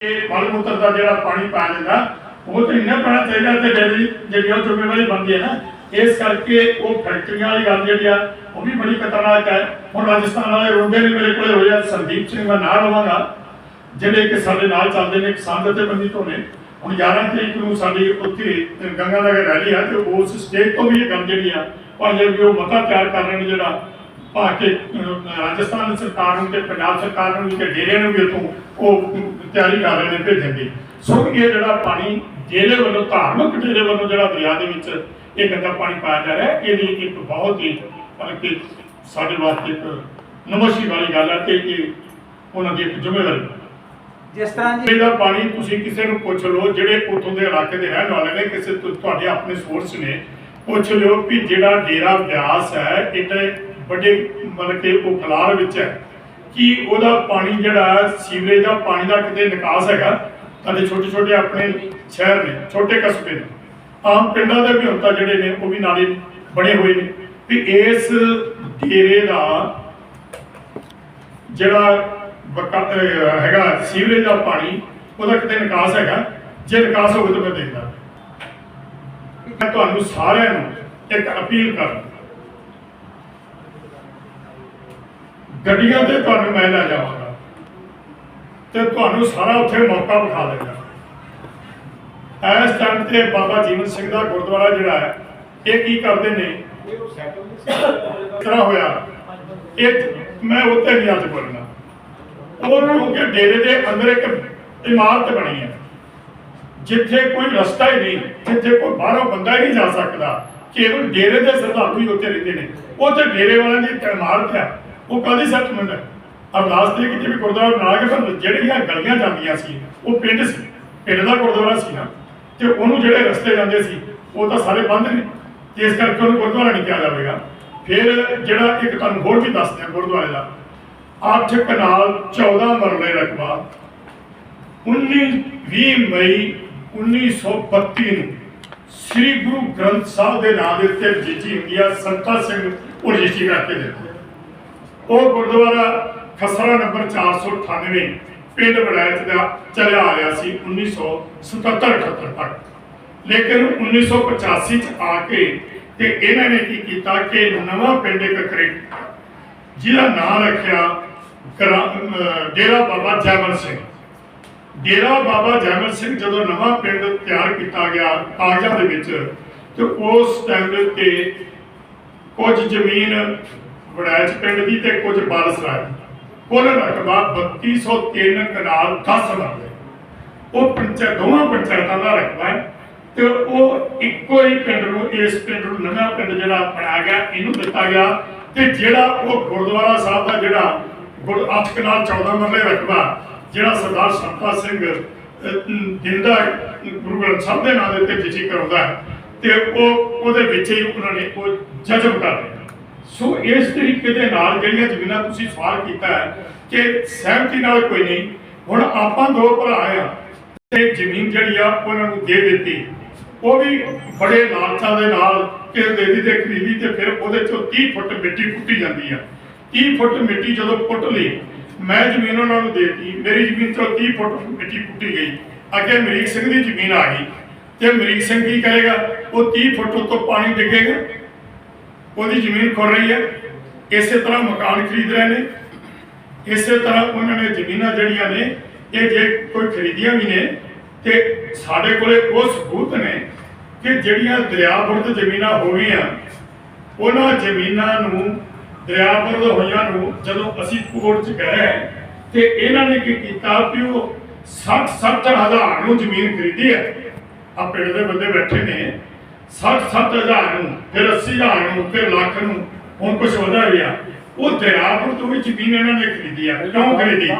ਇਹ ਮਲ ਮੂਤਰ ਦਾ ਜਿਹੜਾ ਪਾਣੀ ਪਾ ਦਿੰਦਾ, ਉਹ ਤੇ ਇੰਨਾ ਪੈਣਾ ਚਾਹੀਦਾ ਤੇ ਜਿਹੜੀ ਜਿਹੜੀ ਉਹ ਜ਼ਿੰਮੇਵਾਰੀ ਬਣਦੀ ਹੈ ਨਾ, ਇਸ ਕਰਕੇ ਉਹ ਫੈਕਟਰੀਆਂ ਵਾਲੀ ਗੱਲ ਜਿਹੜੀ ਆ, ਉਹ ਵੀ ਬੜੀ ਖਤਰਨਾਕ ਹੈ। ਹੁਣ ਰਾਜਸਥਾਨ ਵਾਲੇ ਰੋਂਦੇ ਨੇ, ਮੇਰੇ ਕੋਲੇ ਹੋਇਆ ਸੰਦੀਪ ਸਿੰਘ, ਮੈਂ ਨਾਂ ਲਵਾਂਗਾ ਜਿਹੜੇ ਕਿ ਸਾਡੇ ਨਾਲ ਚੱਲਦੇ ਨੇ ਕਿਸਾਨ ਜਥੇਬੰਦੀ ਤੋਂ ਨੇ ਹੁਣ 11 ਤਰੀਕ ਨੂੰ ਸਾਡੀ ਉੱਥੇ ਗੰਗਾ ਨਗਰ ਰੈਲੀ ਆ, ਤੇ ਉਸ ਸਟੇਟ ਤੋਂ ਵੀ ਇਹ ਗੱਲ ਜਿਹੜੀ ਆ, ਭਾਵੇਂ ਵੀ ਉਹ ਮਤਾ ਤਿਆਰ ਕਰ ਰਹੇ ਨੇ ਜਿਹੜਾ ਪਾ ਕੇ ਅਹ, ਰਾਜਸਥਾਨ ਸਰਕਾਰ ਨੂੰ ਤੇ ਪੰਜਾਬ ਸਰਕਾਰ ਨੂੰ ਤੇ ਡੇਰੇ ਨੂੰ ਵੀ ਉਤੋਂ ਉਹ ਤਿਆਰੀ ਕਰ ਰਹੇ ਨੇ ਭੇਜਣ ਦੀ ਸੋ ਇਹ ਜਿਹੜਾ ਪਾਣੀ ਡੇਰੇ ਵੱਲੋਂ ਧਾਰਮਿਕ ਡੇਰੇ ਵੱਲੋਂ ਜਿਹੜਾ ਦਰਿਆ ਦੇ ਵਿੱਚ ਇਹ ਗੰਦਾ ਪਾਣੀ ਪਾਇਆ ਜਾ ਰਿਹਾ ਹੈ, ਇਹਦੀ ਇੱਕ ਬਹੁਤ ਹੀ ਮਤਲਬ ਕਿ ਸਾਡੇ ਵਾਸਤੇ ਇੱਕ ਨਮਸੀ ਵਾਲੀ ਗੱਲ ਹੈ ਤੇ ਇਹ ਉਹਨਾਂ ਦੀ ਇੱਕ ਜ਼ਿੰਮੇਵਾਰੀ। ਜਿਸ ਤਰ੍ਹਾਂ ਜੀ ਇਹਦਾ ਪਾਣੀ ਤੁਸੀਂ ਕਿਸੇ ਨੂੰ ਪੁੱਛ ਲਓ ਜਿਹੜੇ ਉੱਥੋਂ ਦੇ ਇਲਾਕੇ ਦੇ ਰਹਿਣ ਵਾਲੇ ਨੇ ਕਿਸੇ ਤੁਹਾਡੇ ਆਪਣੇ ਸੋਰਸ ਨੇ ਪੁੱਛ ਲਿਓ ਕਿ ਜਿਹੜਾ ਡੇਰਾ ਬਿਆਸ ਹੈ ਇਹਦੇ ਵੱਡੇ ਮਤਲਬ ਕਿ ਉਹ ਖਲਾਰ ਵਿੱਚ ਹੈ, ਕਿ ਉਹਦਾ ਪਾਣੀ ਜਿਹੜਾ ਸੀਵਰੇਜ ਦਾ ਪਾਣੀ ਦਾ ਕਿਤੇ ਨਿਕਾਸ ਹੈਗਾ? ਤੁਹਾਡੇ ਛੋਟੇ ਛੋਟੇ ਆਪਣੇ ਸ਼ਹਿਰ ਨੇ, ਛੋਟੇ ਕਸਬੇ ਨੇ। ਆਮ ਪਿੰਡਾਂ ਦੇ ਵੀ ਹੁਣ ਜਿਹੜੇ ਨੇ, ਉਹ ਵੀ ਨਾਲੇ ਬਣੇ ਹੋਏ ਨੇ। ਵੀ ਇਸ ਡੇਰੇ ਦਾ ਜਿਹੜਾ ਹੈਗਾ, ਸੀਵਰੇਜ ਦਾ ਪਾਣੀ, ਉਹਦਾ ਕਿਤੇ ਨਿਕਾਸ ਹੈਗਾ? ਜੇ ਨਿਕਾਸ ਹੋਵੇ ਤਾਂ ਮੈਂ ਦੇਖਦਾ। ਮੈਂ ਤੁਹਾਨੂੰ ਸਾਰਿਆਂ ਨੂੰ ਇੱਕ ਅਪੀਲ ਕਰਦਾ। ਗੱਡੀਆਂ ਤੇ ਤੁਹਾਨੂੰ ਮੈਂ ਲੈ ਜਾਵਾਂਗਾ। ਤੇ ਤੁਹਾਨੂੰ ਸਾਰਾ ਉੱਥੇ ਮੌਕਾ ਵਿਖਾ ਦੇਗਾ ਇਸ ਟਾਈਮ ਤੇ ਬਾਬਾ ਜੀਵਨ ਸਿੰਘ ਦਾ ਗੁਰਦੁਆਰਾ ਜਿਹੜਾ ਹੈ, ਇਹ ਕੀ ਕਰਦੇ ਨੇ? ਇਸ ਹੋਇਆ? ਇਹ ਮੈਂ ਉੱਤੇ ਨਹੀਂ ਅੱਜ ਬੋਲਣਾ। ਉਹ ਕਿਉਂਕਿ ਡੇਰੇ ਦੇ ਅੰਦਰ ਇੱਕ ਇਮਾਰਤ ਬਣੀ ਹੈ। ਜਿੱਥੇ ਕੋਈ ਰਸਤਾ ਹੀ ਨਹੀਂ, ਜਿੱਥੇ ਕੋਈ ਬਾਹਰੋਂ ਬੰਦਾ ਹੀ ਨਹੀਂ ਜਾ ਸਕਦਾ। ਕੇਵਲ ਡੇਰੇ ਦੇ ਸਰਦਾਰ ਹੀ ਉੱਥੇ ਰਹਿੰਦੇ ਨੇ। ਉੱਥੇ ਡੇਰੇ ਵਾਲਿਆਂ ਦੀ ਇਮਾਰਤ ਹੈ। ਉਹ ਕਾਦੀ ਸੈਟਲਮੈਂਟ ਹੈ। ਅਰਦਾਸ ਤੇ ਕਿ ਜਿਵੇਂ ਗੁਰਦੁਆਰਾ ਬਣਾ ਕੇ ਪਰ ਜਿਹੜੀਆਂ ਗਲੀਆਂ ਜਾਂਦੀਆਂ ਸੀ, ਉਹ ਪਿੰਡ ਸੀ, ਪਿੰਡ ਦਾ ਗੁਰਦੁਆਰਾ ਸੀ ਨਾ ਤੇ ਉਹਨੂੰ ਜਿਹੜੇ ਰਸਤੇ ਜਾਂਦੇ ਸੀ, ਉਹ ਤਾਂ ਸਾਰੇ ਬੰਦ ਨੇ। ਤੇ ਇਸ ਕਰਕੇ ਉਹਨੂੰ ਗੁਰਦੁਆਰਾ ਨਹੀਂ ਕਿਹਾ ਜਾਵੇਗਾ। ਫਿਰ ਜਿਹੜਾ ਇੱਕ ਤੁਹਾਨੂੰ ਹੋਰ ਵੀ ਦੱਸਦੇ ਆ ਗੁਰਦੁਆਰੇ ਦਾ, ਅੱਠ ਕਨਾਲ 14 ਮਰਲੇ ਰਕਬਾ 19 20 ਮਈ 1932 ਨੂੰ ਸ੍ਰੀ ਗੁਰੂ ਗ੍ਰੰਥ ਸਾਹਿਬ ਦੇ ਨਾਂ ਦੇ ਉੱਤੇ ਰਜਿਸਟਰੀ ਹੁੰਦੀ ਆ ਸੰਤਾ ਸਿੰਘ ਉਹ ਰਜਿਸਟਰੀ ਕਰਕੇ ਦਿੱਤੀ। ਉਹ ਗੁਰਦੁਆਰਾ ਖਸਰਾ ਨੰਬਰ 498 ਪਿੰਡ ਬੜੈਚ ਦਾ ਚੱਲਿਆ ਆ ਰਿਹਾ ਸੀ 1977 78 ਤੱਕ। ਲੇਕਿਨ 1985 ਚ ਆ ਕੇ ਤੇ ਇਹਨਾਂ ਨੇ ਕੀ ਕੀਤਾ ਕਿ ਨਵਾਂ ਪਿੰਡ ਇੱਕ ਕ੍ਰਿਏਟ ਜਿਹਦਾ ਨਾਮ ਰੱਖਿਆ ਡੇਰਾ ਬਾਬਾ ਜੈਮਲ ਸਿੰਘ। ਡੇਰਾ ਬਾਬਾ ਜੈਮਲ ਸਿੰਘ ਜਦੋਂ ਨਵਾਂ ਪਿੰਡ ਤਿਆਰ ਕੀਤਾ ਗਿਆ ਕਾਗਜ਼ਾਂ ਦੇ ਵਿੱਚ, ਤੇ ਉਸ ਟਾਈਮ ਤੇ ਉੱਤੇ ਕੁਝ ਜ਼ਮੀਨ ਵੜੈਚ ਪਿੰਡ ਦੀ ਤੇ ਕੁਝ ਬਾਲਸਰਾਏ ਦੀ। ਕੁੱਲ ਰਕਬਾ 3203 ਕਨਾਲ 10 ਮਰਲੇ ਉਹ ਪੰਚਾਇਤ ਦੋਵਾਂ ਪੰਚਾਇਤਾਂ ਦਾ ਰਕਬਾ ਹੈ ਤੇ ਉਹ ਇੱਕੋ ਹੀ ਪਿੰਡ ਨੂੰ ਇਸ ਪਿੰਡ ਨੂੰ ਨਵਾਂ ਪਿੰਡ ਜਿਹੜਾ ਬਣਾਇਆ ਗਿਆ ਇਹਨੂੰ ਦਿੱਤਾ ਗਿਆ ਤੇ ਜਿਹੜਾ ਉਹ ਗੁਰਦੁਆਰਾ ਸਾਹਿਬ ਦਾ ਜਿਹੜਾ ਗੁਰ 8 ਕਨਾਲ 14 ਮਰਲੇ ਰਕਬਾ ਜਿਹੜਾ ਸਰਦਾਰ ਸੰਤਾ ਸਿੰਘ ਅਹ, ਗੁਰੂ ਗ੍ਰੰਥ ਸਾਹਿਬ ਦੇ ਨਾਂ ਦੇ ਉੱਤੇ ਜਿਚੀ ਕਰਾਉਂਦਾ ਤੇ ਉਹ ਉਹਦੇ ਵਿੱਚ ਹੀ ਉਹਨਾਂ ਨੇ ਉਹ ਜਜ਼ਬ ਕਰ ਲਿਆ। ਸੋ ਇਸ ਤਰੀਕੇ ਦੇ ਨਾਲ ਜਿਹੜੀਆਂ ਜ਼ਮੀਨਾਂ ਤੁਸੀਂ ਸਵਾਲ ਕੀਤਾ ਹੈ ਕਿ ਸਹਿਮਤੀ ਨਾਲ ਕੋਈ ਨਹੀਂ, ਹੁਣ ਆਪਾਂ ਦੋ ਭਰਾ ਆ ਤੇ ਜ਼ਮੀਨ ਜਿਹੜੀ ਆ ਉਹਨਾਂ ਨੂੰ ਦੇ ਦਿੱਤੀ। ਉਹ ਵੀ ਬੜੇ ਲਾਲਚਾਂ ਦੇ ਨਾਲ ਕਿ ਦੇ ਖਰੀਦੀ ਤੇ ਫਿਰ ਉਹਦੇ ਚੋਂ 30 ਫੁੱਟ ਮਿੱਟੀ ਪੁੱਟੀ ਜਾਂਦੀ ਆ। 30 ਫੁੱਟ ਮਿੱਟੀ ਜਦੋਂ ਪੁੱਟ ਲਈ, ਮੈਂ ਜ਼ਮੀਨ ਉਹਨਾਂ ਨੂੰ ਦੇਤੀ, ਮੇਰੀ ਜ਼ਮੀਨ ਚੋਂ 30 ਫੁੱਟ ਮਿੱਟੀ ਪੁੱਟੀ ਗਈ। ਅੱਗੇ ਮਰੀਕ ਸਿੰਘ ਦੀ ਜ਼ਮੀਨ ਆ ਗਈ। ਤੇ ਮਰੀਕ ਸਿੰਘ ਕੀ ਕਰੇਗਾ? ਉਹ 30 ਫੁੱਟ ਉੱਤੋਂ ਪਾਣੀ ਡਿੱਗੇਗਾ। ਉਹਦੀ ਜ਼ਮੀਨ ਖੁਰ ਰਹੀ ਹੈ। ਇਸੇ ਤਰ੍ਹਾਂ ਮਕਾਨ ਖਰੀਦ ਰਹੇ ਨੇ। ਇਸੇ ਤਰ੍ਹਾਂ ਉਹਨਾਂ ਨੇ ਜ਼ਮੀਨਾਂ ਜਿਹੜੀਆਂ ਨੇ, ਇਹ ਜੇ ਕੋਈ ਖਰੀਦੀਆਂ ਵੀ ਨੇ, ਤੇ ਸਾਡੇ ਕੋਲੇ ਉਹ ਸਬੂਤ ਨੇ ਕਿ ਜਿਹੜੀਆਂ ਦਰਿਆਬੁਰਦ ਜ਼ਮੀਨਾਂ ਹੋ ਗਈਆਂ, ਉਹਨਾਂ ਜ਼ਮੀਨਾਂ ਨੂੰ ਦਰਿਆਬੁਰਦ ਹੋਈਆਂ ਨੂੰ ਜਦੋਂ ਅਸੀਂ ਕੋਰਟ 'ਚ ਗਏ, ਤੇ ਇਹਨਾਂ ਨੇ ਕੀ ਕੀਤਾ ਵੀ ਉਹ 60 60 ਹਜ਼ਾਰ ਨੂੰ ਜ਼ਮੀਨ ਖਰੀਦੀ ਹੈ। ਆ ਪਿੰਡ ਦੇ ਬੰਦੇ ਬੈਠੇ ਨੇ। 60 60 ਹਜ਼ਾਰ ਨੂੰ, ਫਿਰ 80 ਹਜ਼ਾਰ ਨੂੰ, ਫਿਰ ਲੱਖ ਨੂੰ, ਹੁਣ ਕੁਝ ਵਧਾ ਗਿਆ ਉਹ ਦਰਿਆਪੁਰ ਤੋਂ ਵੀ ਜ਼ਮੀਨ ਇਹਨਾਂ ਨੇ ਖਰੀਦੀ ਆ, ਕਿਉਂ ਖਰੀਦੀ?